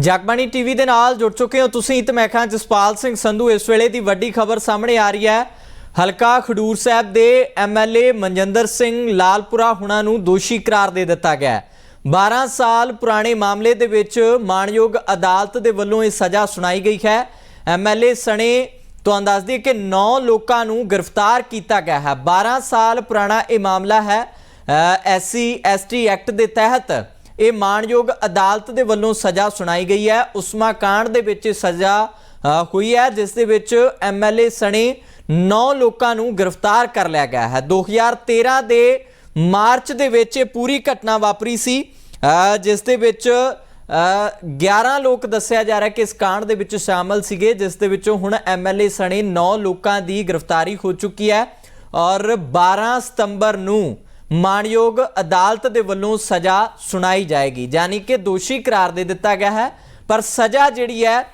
Jagbani TV ਦੇ ਨਾਲ ਜੁੜ ਚੁੱਕੇ ਹੋ ਤੁਸੀਂ। ਤੇ ਮੈਂ ਖਾਂ ਜਸਪਾਲ ਸਿੰਘ ਸੰਧੂ, ਇਸ ਵੇਲੇ ਦੀ ਵੱਡੀ ਖਬਰ ਸਾਹਮਣੇ ਆ ਰਹੀ ਹੈ। ਹਲਕਾ ਖਡੂਰ ਸਾਹਿਬ ਦੇ ਐਮਐਲਏ ਮਨਜਿੰਦਰ ਸਿੰਘ ਲਾਲਪੁਰਾ ਹੁਣਾਂ ਨੂੰ ਦੋਸ਼ੀ ਕਰਾਰ ਦੇ ਦਿੱਤਾ ਗਿਆ ਹੈ। 12 ਸਾਲ ਪੁਰਾਣੇ ਮਾਮਲੇ ਦੇ ਵਿੱਚ ਮਾਣਯੋਗ ਅਦਾਲਤ ਦੇ ਵੱਲੋਂ ਇਹ ਸਜ਼ਾ ਸੁਣਾਈ ਗਈ ਹੈ। ਐਮਐਲਏ ਸਣੇ ਤੁਹਾਨੂੰ ਦੱਸ ਦਈਏ ਕਿ 9 ਲੋਕਾਂ ਨੂੰ ਗ੍ਰਿਫਤਾਰ ਕੀਤਾ ਗਿਆ ਹੈ। 12 ਸਾਲ ਪੁਰਾਣਾ ਇਹ ਮਾਮਲਾ ਹੈ ਐਸਸੀ, ਐਸਟੀ ਐਕਟ ਦੇ ਤਹਿਤ। ਇਹ ਮਾਣਯੋਗ ਅਦਾਲਤ ਦੇ ਵੱਲੋਂ ਸਜ਼ਾ ਸੁਣਾਈ ਗਈ ਹੈ। ਉਸਮਾ ਕਾਂਡ ਦੇ ਵਿੱਚ ਇਹ ਸਜ਼ਾ ਹੋਈ ਹੈ ਜਿਸ ਦੇ ਵਿੱਚ ਐਮਐਲਏ ਸਣੇ 9 ਲੋਕਾਂ ਨੂੰ ਗ੍ਰਿਫਤਾਰ ਕਰ ਲਿਆ ਗਿਆ ਹੈ। 2013 ਦੇ ਮਾਰਚ ਦੇ ਵਿੱਚ ਇਹ ਪੂਰੀ ਘਟਨਾ ਵਾਪਰੀ ਸੀ। ਜਿਸ ਦੇ ਵਿੱਚ ਅ, 11 ਲੋਕ ਦੱਸਿਆ ਜਾ ਰਿਹਾ ਕਿ ਇਸ ਕਾਂਡ ਦੇ ਵਿੱਚ ਸ਼ਾਮਲ ਸੀਗੇ ਜਿਸ ਦੇ ਵਿੱਚੋਂ ਹੁਣ ਐਮਐਲਏ ਸਣੇ 9 ਲੋਕਾਂ ਦੀ ਗ੍ਰਿਫਤਾਰੀ ਹੋ ਚੁੱਕੀ ਹੈ ਔਰ 12 ਸਤੰਬਰ ਨੂੰ ਮਾਣਯੋਗ ਅਦਾਲਤ ਦੇ ਵੱਲੋਂ ਸਜ਼ਾ ਸੁਣਾਈ ਜਾਏਗੀ, ਯਾਨੀ ਕਿ ਦੋਸ਼ੀ ਕਰਾਰ ਦੇ ਦਿੱਤਾ ਗਿਆ ਹੈ। ਪਰ ਸਜ਼ਾ ਜਿਹੜੀ ਹੈ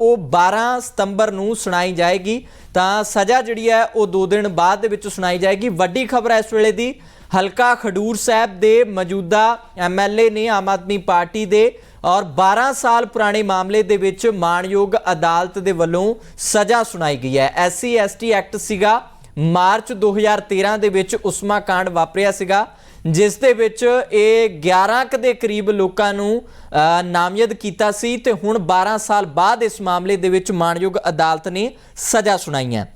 ਉਹ 12 ਸਤੰਬਰ ਨੂੰ ਸੁਣਾਈ ਜਾਏਗੀ। ਤਾਂ ਸਜ਼ਾ ਜਿਹੜੀ ਹੈ, ਉਹ 2 ਦਿਨ ਬਾਅਦ ਦੇ ਵਿੱਚ ਸੁਣਾਈ ਜਾਏਗੀ। ਵੱਡੀ ਖਬਰ ਹੈ ਇਸ ਵੇਲੇ ਦੀ, ਹਲਕਾ ਖਡੂਰ ਸਾਹਿਬ ਦੇ ਮੌਜੂਦਾ ਐਮਐਲਏ ਨੇ ਆਮ ਆਦਮੀ ਪਾਰਟੀ ਦੇ ਔਰ 12 ਸਾਲ ਪੁਰਾਣੇ ਮਾਮਲੇ ਦੇ ਵਿੱਚ ਮਾਣਯੋਗ ਅਦਾਲਤ ਦੇ ਵੱਲੋਂ ਸਜ਼ਾ ਸੁਣਾਈ ਗਈ ਹੈ। ਐਸਸੀ, ਐਸਟੀ ਐਕਟ ਸੀਗਾ। ਮਾਰਚ 2013 ਦੇ ਵਿੱਚ ਉਸਮਾ ਕਾਂਡ ਵਾਪਰਿਆ ਸੀਗਾ, ਜਿਸ ਦੇ ਵਿੱਚ ਇਹ 11 ਕ ਦੇ ਕਰੀਬ ਲੋਕਾਂ ਨੂੰ ਨਾਮਜ਼ਦ ਕੀਤਾ ਸੀ ਤੇ ਹੁਣ 12 ਸਾਲ ਬਾਅਦ ਇਸ ਮਾਮਲੇ ਦੇ ਵਿੱਚ ਮਾਣਯੋਗ ਅਦਾਲਤ ਨੇ ਸਜ਼ਾ ਸੁਣਾਈ ਹੈ।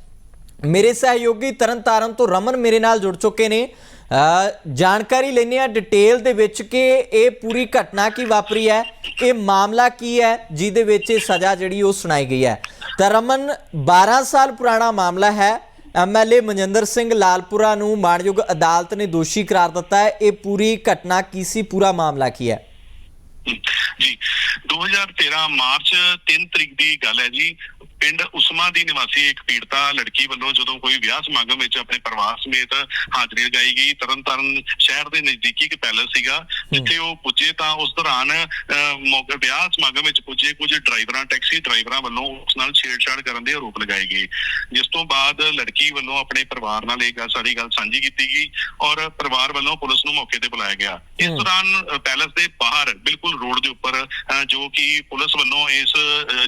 ਮੇਰੇ ਸਹਿਯੋਗੀ ਤਰਨਤਾਰਨ ਤੋਂ ਰਮਨ ਮੇਰੇ ਨਾਲ ਜੁੜ ਚੁੱਕੇ ਨੇ। ਜਾਣਕਾਰੀ ਲੈਣੀ ਆ ਡਿਟੇਲ ਦੇ ਵਿੱਚ ਕਿ ਇਹ ਪੂਰੀ ਘਟਨਾ ਕੀ ਵਾਪਰੀ ਹੈ, ਇਹ ਮਾਮਲਾ ਕੀ ਹੈ, ਜਿਹਦੇ ਵਿੱਚ ਇਹ ਸਜ਼ਾ ਜਿਹੜੀ ਉਹ ਸੁਣਾਈ ਗਈ ਹੈ। ਤਾਂ ਰਮਨ 12 ਸਾਲ ਪੁਰਾਣਾ ਮਾਮਲਾ ਹੈ ਐਮਐਲਏ ਮਨਜਿੰਦਰ ਸਿੰਘ ਲਾਲਪੁਰਾ ਨੂੰ ਮਾਣਯੋਗ ਅਦਾਲਤ ਨੇ ਦੋਸ਼ੀ ਕਰਾਰ ਦਿੱਤਾ ਹੈ। ਇਹ ਪੂਰੀ ਘਟਨਾ ਕੀ ਸੀ? ਪੂਰਾ ਮਾਮਲਾ ਕੀ ਹੈ? ਜੀ। 2013 ਮਾਰਚ 3 ਤਰੀਕ ਦੀ ਗੱਲ ਹੈ ਜੀ। ਪਿੰਡ ਉਸਮਾ ਦੀ ਨਿਵਾਸੀ ਇੱਕ ਪੀੜਤਾ ਲੜਕੀ ਵੱਲੋਂ ਜਦੋਂ ਕੋਈ ਵਿਆਹ ਸਮਾਗਮ ਵਿੱਚ ਆਪਣੇ ਪਰਿਵਾਰ ਸਮੇਤ ਹਾਜ਼ਰੀ ਲਗਾਈ ਗਈ ਤਰਨਤਾਰਨ ਸ਼ਹਿਰ ਦੇ ਨਜ਼ਦੀਕੀ ਇੱਕ ਪੈਲਸ ਸੀਗਾ ਜਿੱਥੇ ਉਹ ਪੁੱਜੇ ਤਾਂ ਉਸ ਦੌਰਾਨ ਮੌਕੇ ਵਿਆਹ ਸਮਾਗਮ ਵਿੱਚ ਪੁੱਜੇ ਕੁਝ ਡਰਾਈਵਰਾਂ ਟੈਕਸੀ ਡਰਾਈਵਰਾਂ ਵੱਲੋਂ ਉਸ ਨਾਲ ਛੇੜਛਾੜ ਕਰਨ ਦੇ ਆਰੋਪ ਲਗਾਏ ਗਏ। ਜਿਸ ਤੋਂ ਬਾਅਦ ਲੜਕੀ ਵੱਲੋਂ ਆਪਣੇ ਪਰਿਵਾਰ ਨਾਲ ਇਹ ਗੱਲ ਸਾਰੀ ਗੱਲ ਸਾਂਝੀ ਕੀਤੀ ਗਈ ਔਰ ਪਰਿਵਾਰ ਵੱਲੋਂ ਪੁਲਿਸ ਨੂੰ ਮੌਕੇ ਤੇ ਬੁਲਾਇਆ ਗਿਆ। ਇਸ। ਦੌਰਾਨ ਪੈਲਸ ਦੇ ਬਾਹਰ ਬਿਲਕੁਲ ਰੋਡ ਦੇ ਉੱਪਰ ਜੋ ਕਿ ਪੁਲਿਸ ਵੱਲੋਂ ਇਸ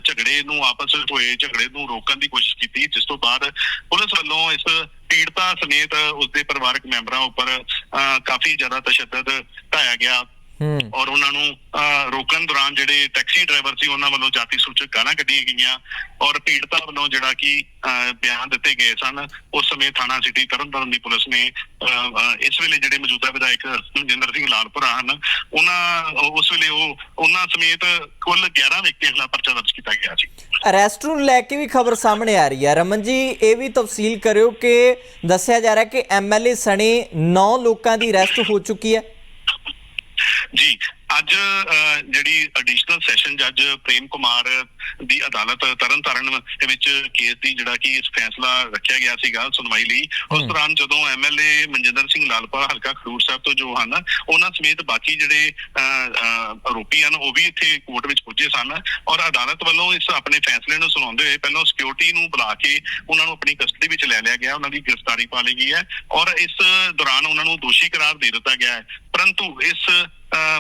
ਝਗੜੇ ਨੂੰ ਆਪਸ ਵਿੱਚ ਹੋਏ ਝਗੜੇ ਨੂੰ ਰੋਕਣ ਦੀ ਕੋਸ਼ਿਸ਼ ਕੀਤੀ ਜਿਸ ਤੋਂ ਬਾਅਦ ਪੁਲਿਸ ਵੱਲੋਂ ਇਸ ਪੀੜਤਾ ਸਮੇਤ ਉਸਦੇ ਪਰਿਵਾਰਕ ਮੈਂਬਰਾਂ ਉੱਪਰ ਅ, ਕਾਫੀ ਜ਼ਿਆਦਾ ਤਸ਼ੱਦਦ ਢਾਇਆ ਗਿਆ। ਔਰ ਉਹਨਾਂ ਨੂੰ ਰੋਕਣ ਦੌਰਾਨ ਜਿਹੜੇ ਟੈਕਸੀ ਡਰਾਈਵਰ ਸੀ ਉਹਨਾਂ ਵੱਲੋਂ ਜਾਤੀ ਸੂਚਕ ਗਾਲਾਂ ਕੱਢੀਆਂ ਗਈਆਂ। ਔਰ ਪੀੜਤਾ ਵੱਲੋਂ ਜਿਹੜਾ ਕਿ ਬਿਆਨ ਦਿੱਤੇ ਗਏ ਸਨ ਉਸ ਸਮੇਂ ਥਾਣਾ ਸਿਟੀ ਤਰਨਤਾਰਨ ਦੀ ਪੁਲਿਸ ਨੇ ਇਸ ਵੇਲੇ ਜਿਹੜੇ ਮੌਜੂਦਾ ਵਿਧਾਇਕ ਮਨਜਿੰਦਰ ਸਿੰਘ ਲਾਲਪੁਰਾ ਹਨ ਉਹਨਾਂ ਉਸ ਵੇਲੇ ਉਹ ਉਹਨਾਂ ਸਮੇਤ ਕੁੱਲ 11 ਵਿਅਕਤੀਆਂ ਖਿਲਾਫ ਪਰਚਾ ਦਰਜ ਕੀਤਾ ਗਿਆ ਸੀ। ਅਰੈਸਟ ਨੂੰ ਲੈ ਕੇ ਵੀ ਖਬਰ ਸਾਹਮਣੇ ਆ ਰਹੀ ਹੈ। ਰਮਨ ਜੀ ਇਹ ਵੀ ਤਫਸੀਲ ਕਰਿਓ ਕਿ ਦੱਸਿਆ ਜਾ ਰਿਹਾ ਕਿ ਐਮਐਲਏ ਸਣੇ 9 ਲੋਕਾਂ ਦੀ ਅਰੈਸਟ ਹੋ ਚੁੱਕੀ ਹੈ। ਜੀ ਅੱਜ ਜਿਹੜੀ ਐਡੀਸ਼ਨਲ ਸੈਸ਼ਨ ਜੱਜ ਪ੍ਰੇਮ ਕੁਮਾਰ ਦੀ ਅਦਾਲਤ ਤਰਨਤਾਰਨ ਦੇ ਵਿੱਚ ਕੇਸ ਦੀ ਜਿਹੜਾ ਕਿ ਇਸ ਫੈਸਲਾ ਰੱਖਿਆ ਗਿਆ ਸੀਗਾ ਸੁਣਵਾਈ ਲਈ ਉਸ। ਦੌਰਾਨ ਜਦੋਂ ਐਮਐਲਏ ਮਨਜਿੰਦਰ ਸਿੰਘ ਲਾਲਪੁਰਾ ਹਲਕਾ ਖਡੂਰ ਸਾਹਿਬ ਤੋਂ ਜੋ ਹਨ ਉਹਨਾਂ ਸਮੇਤ ਬਾਕੀ ਜਿਹੜੇ ਆਰੋਪੀ ਹਨ ਉਹ ਵੀ ਇੱਥੇ ਕੋਰਟ ਵਿੱਚ ਪੁੱਜੇ ਸਨ ਔਰ ਅਦਾਲਤ ਵੱਲੋਂ ਇਸ ਆਪਣੇ ਫੈਸਲੇ ਨੂੰ ਸੁਣਾਉਂਦੇ ਹੋਏ ਪਹਿਲਾਂ ਸਿਕਿਉਰਿਟੀ ਨੂੰ ਬੁਲਾ ਕੇ ਉਹਨਾਂ ਨੂੰ ਆਪਣੀ ਕਸਟਡੀ ਵਿੱਚ ਲੈ ਲਿਆ ਗਿਆ ਉਹਨਾਂ ਦੀ ਗ੍ਰਿਫਤਾਰੀ ਪਾ ਲਈ ਗਈ ਹੈ ਔਰ ਇਸ ਦੌਰਾਨ ਉਹਨਾਂ ਨੂੰ ਦੋਸ਼ੀ ਕਰਾਰ ਦੇ ਦਿੱਤਾ ਗਿਆ ਹੈ ਪਰੰਤੂ ਇਸ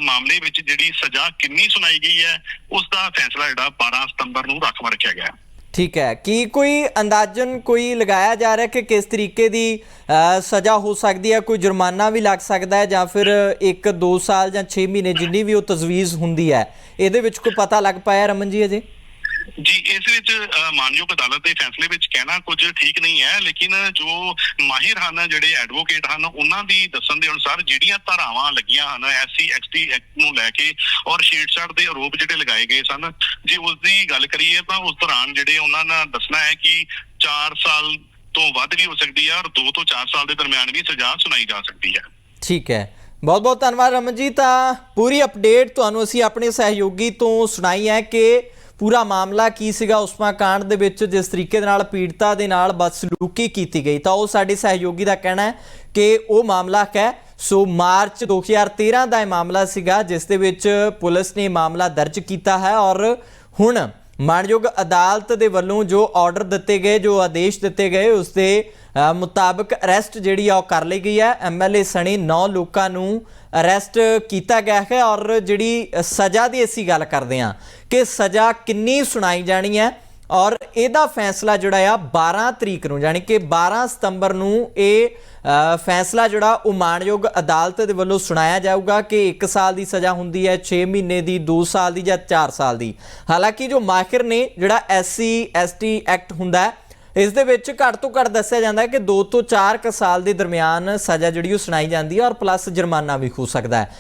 ਮਾਮਲੇ ਵਿੱਚ ਜਿਹੜੀ ਸਜ਼ਾ ਕਿੰਨੀ ਸੁਣਾਈ ਗਈ ਹੈ ਉਸ ਦਾ ਫੈਸਲਾ ਜਿਹੜਾ 12 ਸਤੰਬਰ ਨੂੰ ਰਾਖਵਾਂ ਰੱਖਿਆ ਗਿਆ ਠੀਕ ਹੈ। ਕੀ ਕੋਈ ਅੰਦਾਜ਼ਨ ਕੋਈ ਲਗਾਇਆ ਜਾ ਰਿਹਾ ਕਿ ਕਿਸ ਤਰੀਕੇ ਦੀ ਸਜ਼ਾ ਹੋ ਸਕਦੀ ਹੈ? ਕੋਈ ਜੁਰਮਾਨਾ ਵੀ ਲੱਗ ਸਕਦਾ ਹੈ ਜਾਂ ਫਿਰ 1 2 ਸਾਲ ਜਾਂ 6 ਮਹੀਨੇ ਜਿੰਨੀ ਵੀ ਉਹ ਤਜਵੀਜ਼ ਹੁੰਦੀ ਹੈ, ਇਹਦੇ ਵਿੱਚ ਕੋਈ ਪਤਾ ਲੱਗ ਪਾਇਆ ਰਮਨ ਜੀ ਅਜੇ? ਜੀ, ਇਸ ਵਿੱਚ ਮਾਨਯੋਗ ਅਦਾਲਤ ਦੇ ਫੈਸਲੇ ਵਿੱਚ ਕਹਿਣਾ ਕੁਝ ਠੀਕ ਨਹੀਂ ਹੈ, ਲੇਕਿਨ ਜੋ ਮਾਹਿਰ ਹਨ, ਜਿਹੜੇ ਐਡਵੋਕੇਟ ਹਨ, ਉਹਨਾਂ ਦੀ ਦੱਸਣ ਦੇ ਅਨੁਸਾਰ ਜਿਹੜੀਆਂ ਧਾਰਾਵਾਂ ਲੱਗੀਆਂ ਹਨ ਐਸਸੀ ਐਕਸਟੀ ਐਕਟ ਨੂੰ ਲੈ ਕੇ ਔਰ ਛੇੜਛਾੜ ਦੇ ਆਰੋਪ ਜਿਹੜੇ ਲਗਾਏ ਗਏ ਸਨ, ਜੇ ਉਸ ਦੀ ਗੱਲ ਕਰੀਏ ਤਾਂ ਉਸ ਦੌਰਾਨ ਜਿਹੜੇ ਉਹਨਾਂ ਨੇ ਦੱਸਣਾ ਹੈ ਕਿ 4 ਸਾਲ ਤੋਂ ਵੱਧ ਵੀ ਹੋ ਸਕਦੀ ਹੈ ਔਰ 2 ਤੋਂ 4 ਸਾਲ ਦੇ ਦਰਮਿਆਨ ਵੀ ਸਜ਼ਾ ਸੁਣਾਈ ਜਾ ਸਕਦੀ ਹੈ। ਠੀਕ ਹੈ। ਬਹੁਤ ਬਹੁਤ ਧੰਨਵਾਦ ਰਮਨ ਜੀ ਤਾਂ ਪੂਰੀ ਅਪਡੇਟ ਤੁਹਾਨੂੰ ਅਸੀਂ ਆਪਣੇ ਸਹਿਯੋਗੀ ਤੋਂ ਸੁਣਾਈ ਹੈ ਕਿ ਪੂਰਾ ਮਾਮਲਾ ਕੀ ਸੀਗਾ ਉਸਮਾ ਕਾਂਡ ਦੇ ਵਿੱਚ? ਜਿਸ ਤਰੀਕੇ ਦੇ ਨਾਲ, ਪੀੜਤਾ ਦੇ ਨਾਲ ਬਦਸਲੂਕੀ ਕੀਤੀ ਗਈ। ਤਾਂ ਉਹ ਸਾਡੇ ਸਹਿਯੋਗੀ ਦਾ ਕਹਿਣਾ ਹੈ ਕਿ ਉਹ ਮਾਮਲਾ ਹੈ। ਸੋ ਮਾਰਚ 2013 ਦਾ ਇਹ ਮਾਮਲਾ ਸੀਗਾ, ਜਿਸ ਦੇ ਵਿੱਚ ਪੁਲਿਸ ਨੇ ਮਾਮਲਾ ਦਰਜ ਕੀਤਾ ਹੈ ਔਰ ਹੁਣ ਮਾਣਯੋਗ ਅਦਾਲਤ ਦੇ ਵੱਲੋਂ ਜੋ ਆਰਡਰ ਦਿੱਤੇ ਗਏ, ਜੋ ਆਦੇਸ਼ ਦਿੱਤੇ ਗਏ ਉਸ ਦੇ ਮੁਤਾਬਕ ਅਰੈਸਟ ਜਿਹੜੀ ਆ ਉਹ ਕਰ ਲਈ ਗਈ ਹੈ। ਐਮਐਲਏ ਸਣੇ 9 ਲੋਕਾਂ ਨੂੰ ਅਰੈਸਟ ਕੀਤਾ ਗਿਆ ਹੈ ਔਰ ਜਿਹੜੀ ਸਜ਼ਾ ਦੀ ਅਸੀਂ ਗੱਲ ਕਰਦੇ ਹਾਂ ਕਿ ਸਜ਼ਾ ਕਿੰਨੀ ਸੁਣਾਈ ਜਾਣੀ ਹੈ ਔਰ ਇਹਦਾ ਫੈਸਲਾ ਜਿਹੜਾ ਆ 12 ਤਰੀਕ ਨੂੰ, ਯਾਨੀ ਕਿ 12 ਸਤੰਬਰ ਨੂੰ ਇਹ ਫੈਸਲਾ ਜਿਹੜਾ ਉਹ ਮਾਣਯੋਗ ਅਦਾਲਤ ਦੇ ਵੱਲੋਂ ਸੁਣਾਇਆ ਜਾਊਗਾ ਕਿ 1 ਸਾਲ ਦੀ ਸਜ਼ਾ ਹੁੰਦੀ ਹੈ 6 ਮਹੀਨੇ ਦੀ 2 ਸਾਲ ਦੀ ਜਾਂ 4 ਸਾਲ ਦੀ। ਹਾਲਾਂਕਿ ਜੋ ਮਾਹਿਰ ਨੇ ਜਿਹੜਾ ਐਸਸੀ, ਐਸਟੀ ਐਕਟ ਹੁੰਦਾ ਹੈ ਇਸ ਦੇ ਵਿੱਚ ਘੱਟ ਤੋਂ ਘੱਟ ਦੱਸਿਆ ਜਾਂਦਾ ਹੈ ਕਿ 2 ਤੋਂ 4 ਕ ਸਾਲ ਦੇ ਦਰਮਿਆਨ ਸਜ਼ਾ ਜਿਹੜੀ ਉਹ ਸੁਣਾਈ ਜਾਂਦੀ ਹੈ ਔਰ ਪਲੱਸ ਜੁਰਮਾਨਾ ਵੀ ਹੋ ਸਕਦਾ ਹੈ।